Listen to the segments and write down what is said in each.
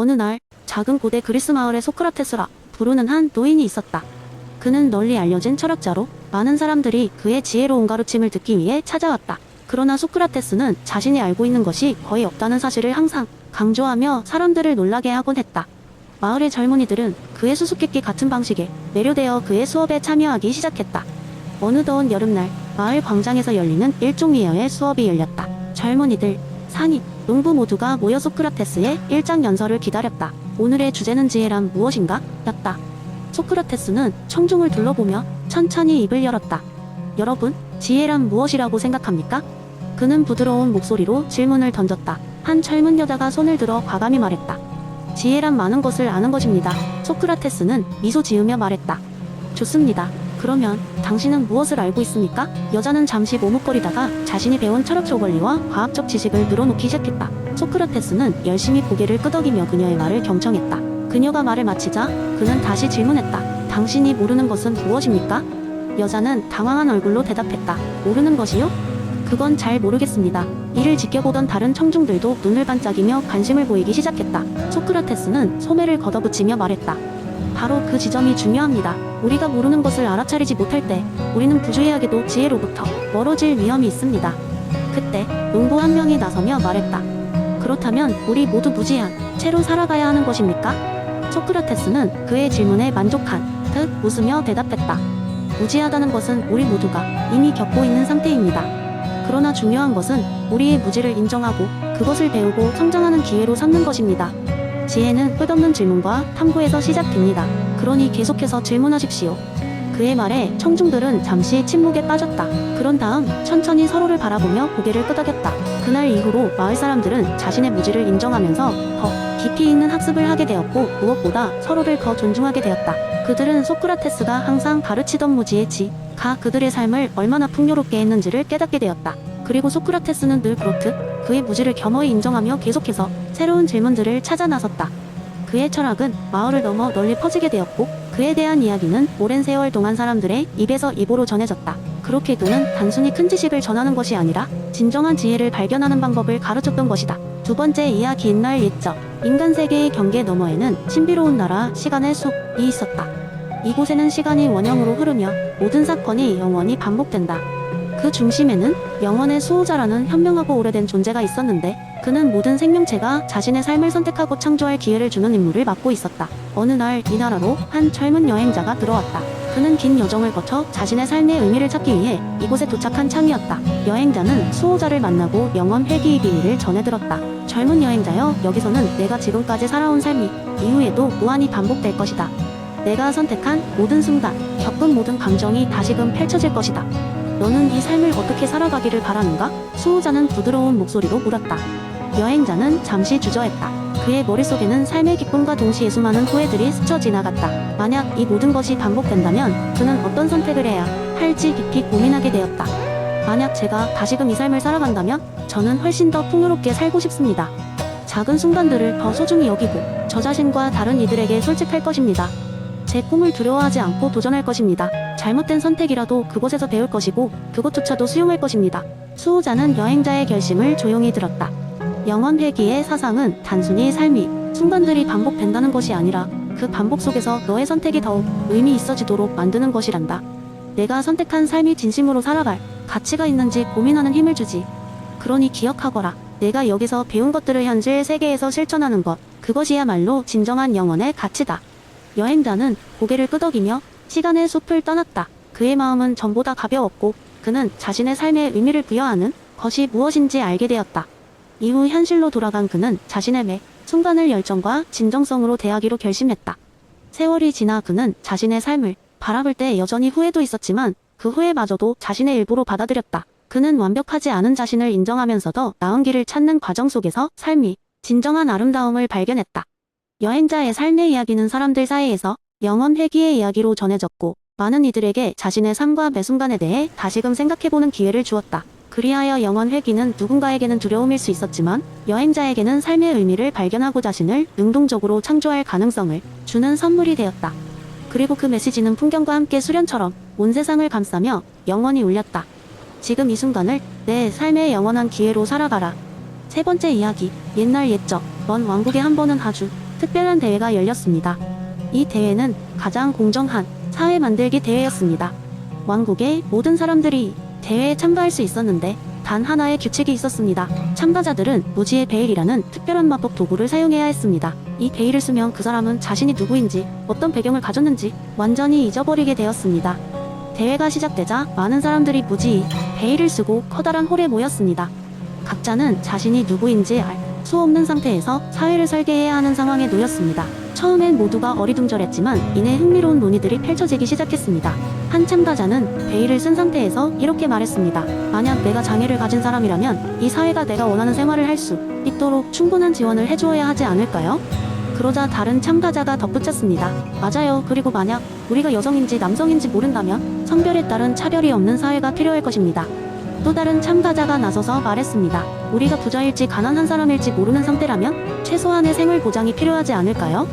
어느 날 작은 고대 그리스 마을에 소크라테스라 부르는 한 노인이 있었다. 그는 널리 알려진 철학자로 많은 사람들이 그의 지혜로운 가르침을 듣기 위해 찾아왔다. 그러나 소크라테스는 자신이 알고 있는 것이 거의 없다는 사실을 항상 강조하며 사람들을 놀라게 하곤 했다. 마을의 젊은이들은 그의 수수께끼 같은 방식에 매료되어 그의 수업에 참여하기 시작했다. 어느 더운 여름날 마을 광장에서 열리는 일종이어의 수업이 열렸다. 젊은이들, 상인, 농부 모두가 모여 소크라테스의 일장 연설을 기다렸다. 오늘의 주제는 지혜란 무엇인가? 였다. 소크라테스는 청중을 둘러보며 천천히 입을 열었다. 여러분, 지혜란 무엇이라고 생각합니까? 그는 부드러운 목소리로 질문을 던졌다. 한 젊은 여자가 손을 들어 과감히 말했다. 지혜란 많은 것을 아는 것입니다. 소크라테스는 미소 지으며 말했다. 좋습니다. 그러면 당신은 무엇을 알고 있습니까? 여자는 잠시 머뭇거리다가 자신이 배운 철학적 원리와 과학적 지식을 늘어놓기 시작했다. 소크라테스는 열심히 고개를 끄덕이며 그녀의 말을 경청했다. 그녀가 말을 마치자 그는 다시 질문했다. 당신이 모르는 것은 무엇입니까? 여자는 당황한 얼굴로 대답했다. 모르는 것이요? 그건 잘 모르겠습니다. 이를 지켜보던 다른 청중들도 눈을 반짝이며 관심을 보이기 시작했다. 소크라테스는 소매를 걷어붙이며 말했다. 바로 그 지점이 중요합니다. 우리가 모르는 것을 알아차리지 못할 때 우리는 부주의하게도 지혜로부터 멀어질 위험이 있습니다. 그때 농부 한 명이 나서며 말했다. 그렇다면 우리 모두 무지한 채로 살아가야 하는 것입니까? 소크라테스는 그의 질문에 만족한 듯 웃으며 대답했다. 무지하다는 것은 우리 모두가 이미 겪고 있는 상태입니다. 그러나 중요한 것은 우리의 무지를 인정하고 그것을 배우고 성장하는 기회로 삼는 것입니다. 지혜는 끝없는 질문과 탐구에서 시작됩니다. 그러니 계속해서 질문하십시오. 그의 말에 청중들은 잠시 침묵에 빠졌다. 그런 다음 천천히 서로를 바라보며 고개를 끄덕였다. 그날 이후로 마을 사람들은 자신의 무지를 인정하면서 더 깊이 있는 학습을 하게 되었고 무엇보다 서로를 더 존중하게 되었다. 그들은 소크라테스가 항상 가르치던 무지의 지가 그들의 삶을 얼마나 풍요롭게 했는지를 깨닫게 되었다. 그리고 소크라테스는 늘 그렇듯 그의 무지를 겸허히 인정하며 계속해서 새로운 질문들을 찾아 나섰다. 그의 철학은 마을을 넘어 널리 퍼지게 되었고 그에 대한 이야기는 오랜 세월 동안 사람들의 입에서 입으로 전해졌다. 그렇게 그는 단순히 큰 지식을 전하는 것이 아니라 진정한 지혜를 발견하는 방법을 가르쳤던 것이다. 두 번째 이야기 옛날 옛적 인간 세계의 경계 너머에는 신비로운 나라 시간의 숲이 있었다. 이곳에는 시간이 원형으로 흐르며 모든 사건이 영원히 반복된다. 그 중심에는 영원의 수호자라는 현명하고 오래된 존재가 있었는데 그는 모든 생명체가 자신의 삶을 선택하고 창조할 기회를 주는 임무를 맡고 있었다. 어느 날 이 나라로 한 젊은 여행자가 들어왔다. 그는 긴 여정을 거쳐 자신의 삶의 의미를 찾기 위해 이곳에 도착한 참이었다. 여행자는 수호자를 만나고 영원 회귀의 비밀을 전해 들었다. 젊은 여행자여, 여기서는 내가 지금까지 살아온 삶이 이후에도 무한히 반복될 것이다. 내가 선택한 모든 순간, 겪은 모든 감정이 다시금 펼쳐질 것이다. 너는 이 삶을 어떻게 살아가기를 바라는가? 수호자는 부드러운 목소리로 물었다. 여행자는 잠시 주저했다. 그의 머릿속에는 삶의 기쁨과 동시에 수많은 후회들이 스쳐 지나갔다. 만약 이 모든 것이 반복된다면 그는 어떤 선택을 해야 할지 깊이 고민하게 되었다. 만약 제가 다시금 이 삶을 살아간다면 저는 훨씬 더 풍요롭게 살고 싶습니다. 작은 순간들을 더 소중히 여기고 저 자신과 다른 이들에게 솔직할 것입니다. 제 꿈을 두려워하지 않고 도전할 것입니다. 잘못된 선택이라도 그곳에서 배울 것이고 그것조차도 수용할 것입니다. 수호자는 여행자의 결심을 조용히 들었다. 영원 회귀의 사상은 단순히 삶이 순간들이 반복된다는 것이 아니라 그 반복 속에서 너의 선택이 더욱 의미 있어지도록 만드는 것이란다. 내가 선택한 삶이 진심으로 살아갈 가치가 있는지 고민하는 힘을 주지. 그러니 기억하거라. 내가 여기서 배운 것들을 현실 세계에서 실천하는 것. 그것이야말로 진정한 영혼의 가치다. 여행자는 고개를 끄덕이며 시간의 숲을 떠났다. 그의 마음은 전보다 가벼웠고 그는 자신의 삶에 의미를 부여하는 것이 무엇인지 알게 되었다. 이후 현실로 돌아간 그는 자신의 매 순간을 열정과 진정성으로 대하기로 결심했다. 세월이 지나 그는 자신의 삶을 바라볼 때 여전히 후회도 있었지만 그 후회마저도 자신의 일부로 받아들였다. 그는 완벽하지 않은 자신을 인정하면서도 나은 길을 찾는 과정 속에서 삶이 진정한 아름다움을 발견했다. 여행자의 삶의 이야기는 사람들 사이에서 영원 회귀의 이야기로 전해졌고 많은 이들에게 자신의 삶과 매 순간에 대해 다시금 생각해보는 기회를 주었다. 그리하여 영원 회귀는 누군가에게는 두려움일 수 있었지만 여행자에게는 삶의 의미를 발견하고 자신을 능동적으로 창조할 가능성을 주는 선물이 되었다. 그리고 그 메시지는 풍경과 함께 수련처럼 온 세상을 감싸며 영원히 울렸다. 지금 이 순간을 내 삶의 영원한 기회로 살아가라. 세 번째 이야기, 옛날 옛적, 먼 왕국의 한 번은 아주 특별한 대회가 열렸습니다. 이 대회는 가장 공정한 사회 만들기 대회였습니다. 왕국의 모든 사람들이 대회에 참가할 수 있었는데 단 하나의 규칙이 있었습니다. 참가자들은 무지의 베일이라는 특별한 마법 도구를 사용해야 했습니다. 이 베일을 쓰면 그 사람은 자신이 누구인지 어떤 배경을 가졌는지 완전히 잊어버리게 되었습니다. 대회가 시작되자 많은 사람들이 무지히 베일을 쓰고 커다란 홀에 모였습니다. 각자는 자신이 누구인지 알 수 없는 상태에서 사회를 설계해야 하는 상황에 놓였습니다. 처음엔 모두가 어리둥절했지만 이내 흥미로운 논의들이 펼쳐지기 시작했습니다. 한 참가자는 베일을 쓴 상태에서 이렇게 말했습니다. 만약 내가 장애를 가진 사람이라면 이 사회가 내가 원하는 생활을 할 수 있도록 충분한 지원을 해주어야 하지 않을까요? 그러자 다른 참가자가 덧붙였습니다. 맞아요. 그리고 만약 우리가 여성인지 남성인지 모른다면 성별에 따른 차별이 없는 사회가 필요할 것입니다. 또 다른 참가자가 나서서 말했습니다. 우리가 부자일지 가난한 사람일지 모르는 상태라면 최소한의 생활 보장이 필요하지 않을까요?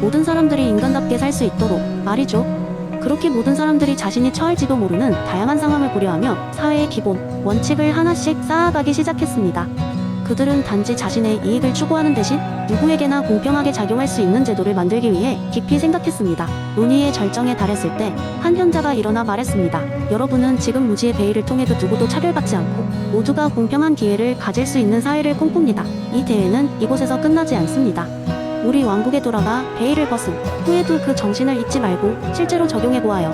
모든 사람들이 인간답게 살 수 있도록 말이죠. 그렇게 모든 사람들이 자신이 처할지도 모르는 다양한 상황을 고려하며 사회의 기본 원칙을 하나씩 쌓아가기 시작했습니다. 그들은 단지 자신의 이익을 추구하는 대신 누구에게나 공평하게 작용할 수 있는 제도를 만들기 위해 깊이 생각했습니다. 논의의 절정에 달했을 때 한 현자가 일어나 말했습니다. 여러분은 지금 무지의 베일을 통해 그 누구도 차별받지 않고 모두가 공평한 기회를 가질 수 있는 사회를 꿈꿉니다. 이 대회는 이곳에서 끝나지 않습니다. 우리 왕국에 돌아가 베일을 벗은 후에도 그 정신을 잊지 말고 실제로 적용해 보아요.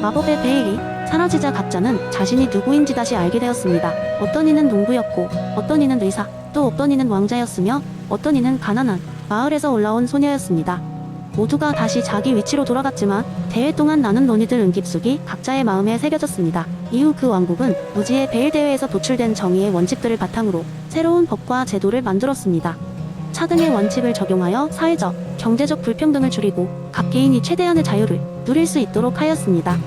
마법의 베일이 사라지자 각자는 자신이 누구인지 다시 알게 되었습니다. 어떤 이는 농부였고, 어떤 이는 의사, 또 어떤 이는 왕자였으며, 어떤 이는 가난한 마을에서 올라온 소녀였습니다. 모두가 다시 자기 위치로 돌아갔지만 대회 동안 나눈 논의들 은깁숙이 각자의 마음에 새겨졌습니다. 이후 그 왕국은 무지의 베일 대회에서 도출된 정의의 원칙들을 바탕으로 새로운 법과 제도를 만들었습니다. 차등의 원칙을 적용하여 사회적, 경제적 불평등을 줄이고 각 개인이 최대한의 자유를 누릴 수 있도록 하였습니다.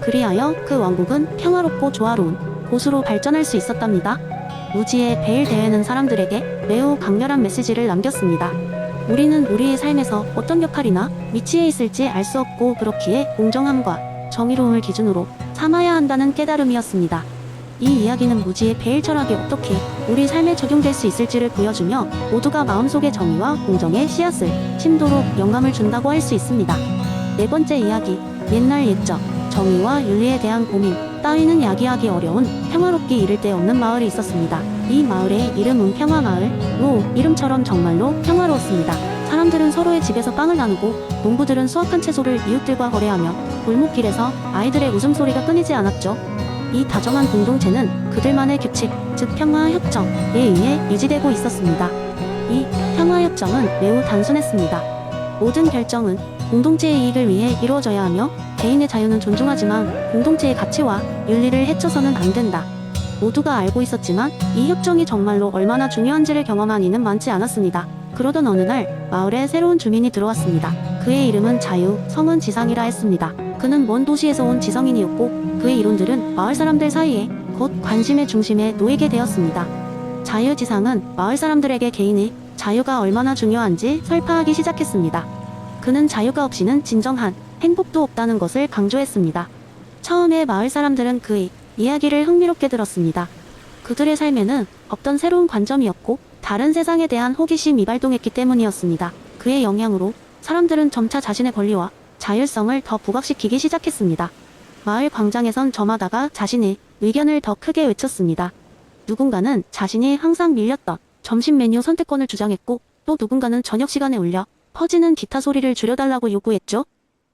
그리하여 그 왕국은 평화롭고 조화로운 곳으로 발전할 수 있었답니다. 무지의 베일 대회는 사람들에게 매우 강렬한 메시지를 남겼습니다. 우리는 우리의 삶에서 어떤 역할이나 위치에 있을지 알 수 없고 그렇기에 공정함과 정의로움을 기준으로 삼아야 한다는 깨달음이었습니다. 이 이야기는 무지의 베일 철학이 어떻게 우리 삶에 적용될 수 있을지를 보여주며 모두가 마음속의 정의와 공정의 씨앗을 심도록 영감을 준다고 할 수 있습니다. 네 번째 이야기, 옛날 옛적, 정의와 윤리에 대한 고민 따위는 야기하기 어려운 평화롭기 이를 데 없는 마을이 있었습니다. 이 마을의 이름은 평화마을, 로 이름처럼 정말로 평화로웠습니다. 사람들은 서로의 집에서 빵을 나누고 농부들은 수확한 채소를 이웃들과 거래하며 골목길에서 아이들의 웃음소리가 끊이지 않았죠. 이 다정한 공동체는 그들만의 규칙, 즉 평화협정에 의해 유지되고 있었습니다. 이 평화협정은 매우 단순했습니다. 모든 결정은 공동체의 이익을 위해 이루어져야 하며 개인의 자유는 존중하지만 공동체의 가치와 윤리를 해쳐서는 안 된다. 모두가 알고 있었지만 이 협정이 정말로 얼마나 중요한지를 경험한 이는 많지 않았습니다. 그러던 어느 날 마을에 새로운 주민이 들어왔습니다. 그의 이름은 자유, 성은 지상이라 했습니다. 그는 먼 도시에서 온 지성인이었고 그의 이론들은 마을 사람들 사이에 곧 관심의 중심에 놓이게 되었습니다. 자유지상은 마을 사람들에게 개인의 자유가 얼마나 중요한지 설파하기 시작했습니다. 그는 자유가 없이는 진정한 행복도 없다는 것을 강조했습니다. 처음에 마을 사람들은 그의 이야기를 흥미롭게 들었습니다. 그들의 삶에는 없던 새로운 관점이었고 다른 세상에 대한 호기심이 발동했기 때문이었습니다. 그의 영향으로 사람들은 점차 자신의 권리와 자율성을 더 부각시키기 시작했습니다. 마을 광장에선 저마다가 자신의 의견을 더 크게 외쳤습니다. 누군가는 자신이 항상 밀렸던 점심 메뉴 선택권을 주장했고 또 누군가는 저녁 시간에 울려 퍼지는 기타 소리를 줄여달라고 요구했죠.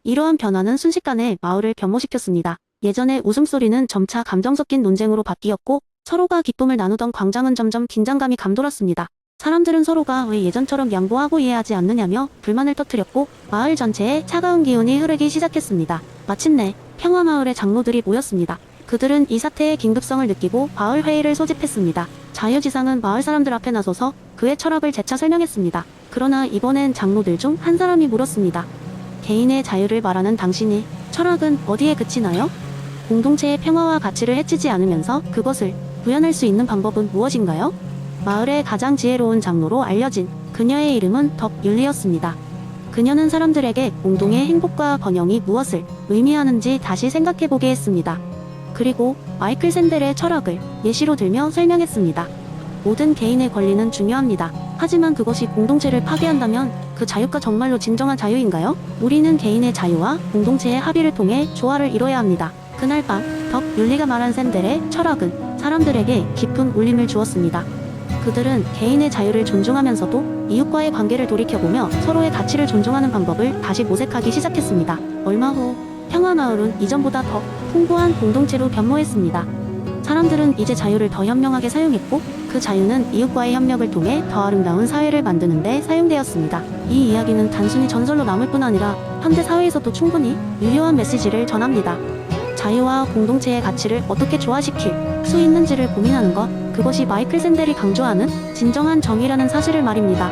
이러한 변화는 순식간에 마을을 변모시켰습니다. 예전의 웃음소리는 점차 감정 섞인 논쟁으로 바뀌었고 서로가 기쁨을 나누던 광장은 점점 긴장감이 감돌았습니다. 사람들은 서로가 왜 예전처럼 양보하고 이해하지 않느냐며 불만을 터뜨렸고 마을 전체에 차가운 기운이 흐르기 시작했습니다. 마침내 평화마을의 장로들이 모였습니다. 그들은 이 사태의 긴급성을 느끼고 마을 회의를 소집했습니다. 자유지상은 마을 사람들 앞에 나서서 그의 철학을 재차 설명했습니다. 그러나 이번엔 장로들 중 한 사람이 물었습니다. 개인의 자유를 말하는 당신이 철학은 어디에 그치나요? 공동체의 평화와 가치를 해치지 않으면서 그것을 구현할 수 있는 방법은 무엇인가요? 마을의 가장 지혜로운 장로로 알려진 그녀의 이름은 덕윤리였습니다. 그녀는 사람들에게 공동의 행복과 번영이 무엇을 의미하는지 다시 생각해보게 했습니다. 그리고 마이클 샌델의 철학을 예시로 들며 설명했습니다. 모든 개인의 권리는 중요합니다. 하지만 그것이 공동체를 파괴한다면 그 자유가 정말로 진정한 자유인가요? 우리는 개인의 자유와 공동체의 합의를 통해 조화를 이뤄야 합니다. 그날 밤, 덕 윤리가 말한 샘들의 철학은 사람들에게 깊은 울림을 주었습니다. 그들은 개인의 자유를 존중하면서도 이웃과의 관계를 돌이켜보며 서로의 가치를 존중하는 방법을 다시 모색하기 시작했습니다. 얼마 후 평화마을은 이전보다 더 풍부한 공동체로 변모했습니다. 사람들은 이제 자유를 더 현명하게 사용했고 그 자유는 이웃과의 협력을 통해 더 아름다운 사회를 만드는 데 사용되었습니다. 이 이야기는 단순히 전설로 남을 뿐 아니라 현대 사회에서도 충분히 유효한 메시지를 전합니다. 자유와 공동체의 가치를 어떻게 조화시킬 수 있는지를 고민하는 것, 그것이 마이클 샌델이 강조하는 진정한 정의라는 사실을 말입니다.